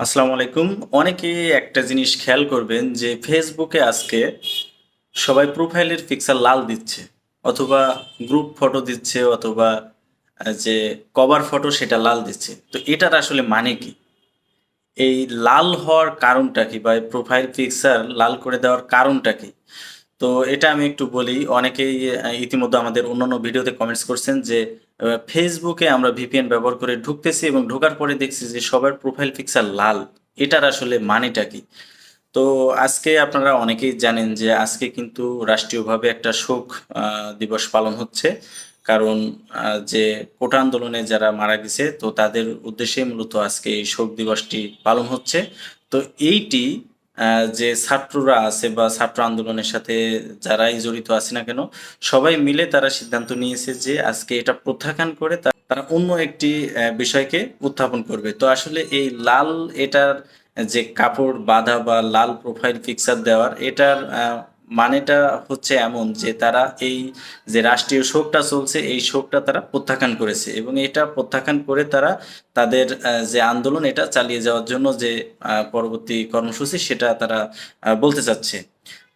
আসসালামু আলাইকুম। অনেকে একটা জিনিস খেয়াল করবেন যে ফেসবুকে আজকে সবাই প্রোফাইলের পিকচার লাল দিচ্ছে, অথবা গ্রুপ ফটো দিচ্ছে, অথবা যে কভার ফটো সেটা লাল দিচ্ছে। তো এটার আসলে মানে কি? এই লাল হওয়ার কারণটা কি বা প্রোফাইল পিকচার লাল করে দেওয়ার কারণটা কি? তো এটা আমি একটু বলি, অনেকেই ইতিমধ্যে আমাদের অন্যান্য ভিডিওতে কমেন্টস করছেন যে ফেসবুকে আমরা ভিপিএন ব্যবহার করে ঢুকতেছি এবং ঢোকার পরে দেখছি যে সবার প্রোফাইল পিকচার লাল। এটার আসলে মানেটা কি? তো আজকে আপনারা অনেকেই জানেন যে আজকে কিন্তু রাষ্ট্রীয়ভাবে একটা শোক দিবস পালন হচ্ছে। কারণ যে কোটা আন্দোলনে যারা মারা গেছে, তো তাদের উদ্দেশ্যে মূলত আজকে এই শোক দিবসটি পালন হচ্ছে। তো এইটি যে ছাত্ররা আছে বা ছাত্র আন্দোলনের সাথে যারাই জড়িত আছে না কেন, সবাই মিলে তারা সিদ্ধান্ত নিয়েছে যে আজকে এটা প্রত্যাখ্যান করে তারা অন্য একটি বিষয়কে উত্থাপন করবে। তো আসলে এই লাল এটার যে কাপড় বাঁধা বা লাল প্রোফাইল পিকচার দেওয়ার এটার মানেটা হচ্ছে এমন যে তারা এই যে রাষ্ট্রীয় শোকটা চলছে, এই শোকটা তারা প্রত্যাখ্যান করেছে এবং এটা প্রত্যাখ্যান করে তারা তাদের যে আন্দোলন এটা চালিয়ে যাওয়ার জন্য যে পরবর্তী কর্মসূচি সেটা তারা বলতে চাচ্ছে।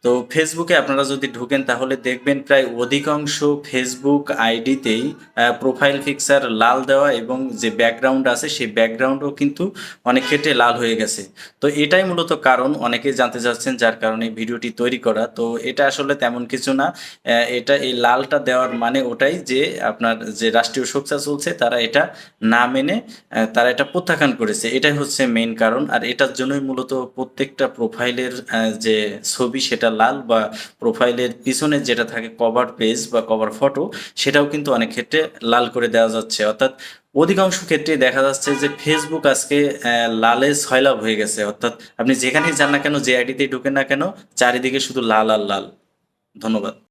তো ফেসবুকে আপনারা যদি ঢুকেন, তাহলে দেখবেন প্রায় অধিকাংশ ফেসবুক আইডিতেই প্রোফাইল পিকচার লাল দেওয়া এবং যে ব্যাকগ্রাউন্ড আছে, সেই ব্যাকগ্রাউন্ডও কিন্তু অনেক ক্ষেত্রে লাল হয়ে গেছে। তো এটাই মূলত কারণ, অনেকেই জানতে চাচ্ছেন যার কারণে ভিডিওটি তৈরি করা। তো এটা আসলে তেমন কিছু না এটা এই লালটা দেওয়ার মানে ওটাই যে আপনার যে রাষ্ট্রীয় শোকসা চলছে, তারা এটা না মেনে তারা এটা প্রত্যাখ্যান করেছে। এটাই হচ্ছে মেইন কারণ। আর এটার জন্যই মূলত প্রত্যেকটা প্রোফাইলের যে ছবি, সেটা লাল বা প্রোফাইলের পিছনে যেটা থাকে কভার পেজ বা কভার ফটো সেটাও কিন্তু অনেক ক্ষেত্রে লাল করে দেওয়া যাচ্ছে। অর্থাৎ অধিকাংশ ক্ষেত্রে দেখা যাচ্ছে যে ফেসবুক আজকে লালে সয়লাভ হয়ে গেছে। অর্থাৎ আপনি যেখানেই যান না কেন, যে আইডিতেই ঢুকেন না কেন, চারিদিকে শুধু লাল আর লাল। ধন্যবাদ।